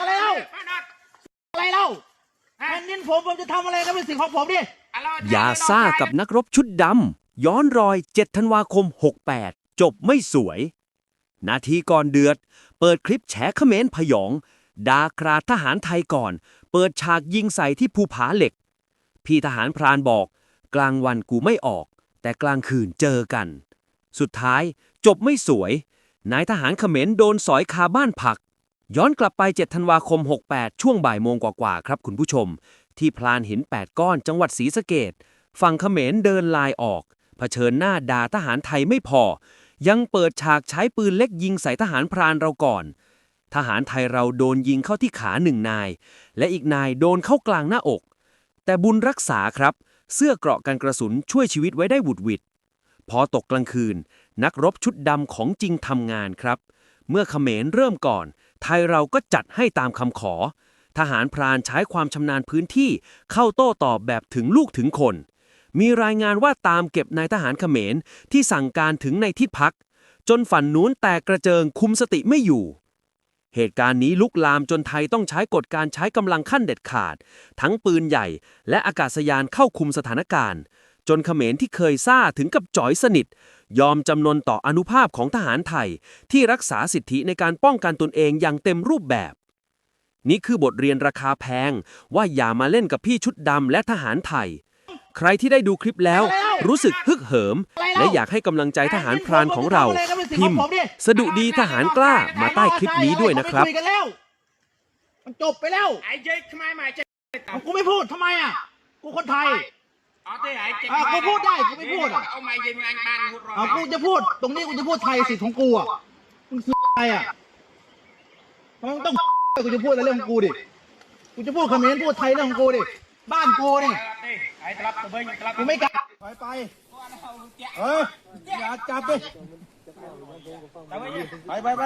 อะไรเล่าอะไรเล่าแผ่นดินผมผมจะทำอะไรก็เป็นสิ่งของผมดิอย่าซ่ากับนักรบชุดดำย้อนรอย 7 ธันวาคม 68 จบไม่สวย นาทีก่อนเดือด เปิดคลิปแฉเขมรพยองดากราดทหารไทยก่อน เปิดฉากยิงใส่ที่ภูผาเหล็ก พี่ทหารพรานบอก กลางวันกูไม่ออก แต่กลางคืนเจอกัน สุดท้ายจบไม่สวย นายทหารเขมรโดนสอยคาบ้านผัก ย้อนกลับไป 7 ธันวาคม 68 ช่วงบ่ายโมงกว่าๆครับคุณผู้ชม ที่พลานหิน 8 ก้อนจังหวัดศรีสะเกดฝั่งเขมรเดินลายออก เผชิญหน้าด่าทหารไทยไม่พอ ยังเปิดฉากใช้ปืนเล็กยิงใส่ทหารพรานเราก่อน ทหารไทยเราโดนยิงเข้าที่ขาหนึ่งนาย และอีกนายโดนเข้ากลางหน้าอก แต่บุญรักษาครับ เสื้อเกราะกันกระสุนช่วยชีวิตไว้ได้หวุดหวิดพอตกกลางคืน นักรบชุดดำของจริงทำงานครับ เมื่อเขมรเริ่มก่อน ไทยเราก็จัดให้ตามคำขอ ทหารพรานใช้ความชำนาญพื้นที่เข้าโต้ตอบแบบถึงลูกถึงคน มีรายงานว่าตามเก็บนายทหารเขมรที่สั่งการถึงในที่พัก จนฝันนู้นแตกกระเจิงคุมสติไม่อยู่ เหตุการณ์นี้ลุกลามจนไทยต้องใช้กฎการใช้กำลังขั้นเด็ดขาด ทั้งปืนใหญ่ และอากาศยานเข้าคุมสถานการณ์ จนเขมรที่เคยซ่าถึงกับจ่อยสนิท ยอมจำนนต่ออนุภาพของทหารไทย ที่รักษาสิทธิในการป้องกันตนเองอย่างเต็มรูปแบบ นี่คือบทเรียนราคาแพง ว่าอย่ามาเล่นกับพี่ชุดดำและทหารไทย ใครที่ได้ดูคลิปแล้ว รู้สึกฮึกเหิม และอยากให้กำลังใจทหารพรานของเรา พิมพ์ สดุดีทหารกล้ามาใต้คลิปนี้ด้วยนะครับผมไม่คุยกันแล้วมันจบไปแล้วไอ้เจ๊ทำไมมาเจ๊เอากูไม่พูดทำไมอะกูคนไทย อ๋อเจ๊ไอ้เจ๊อะกูพูดได้กูไม่พูดอะ เอาไม้เย็นงานบ้านพูดรอเอากูจะพูด ตรงนี้กูจะพูดไทยสิทธิ์ของกูอะมึงคืออะไรอะทำไมมึงต้องกูจะพูดอะไรเรื่องของกูดิกูจะพูดเขมรพูดไทยเรื่องของกูดิบ้านกูนี่ไอ้ตลับตัวเบิ้งตลับกูไม่กล้าถอยไปเอออย่าจับดิไปไปไป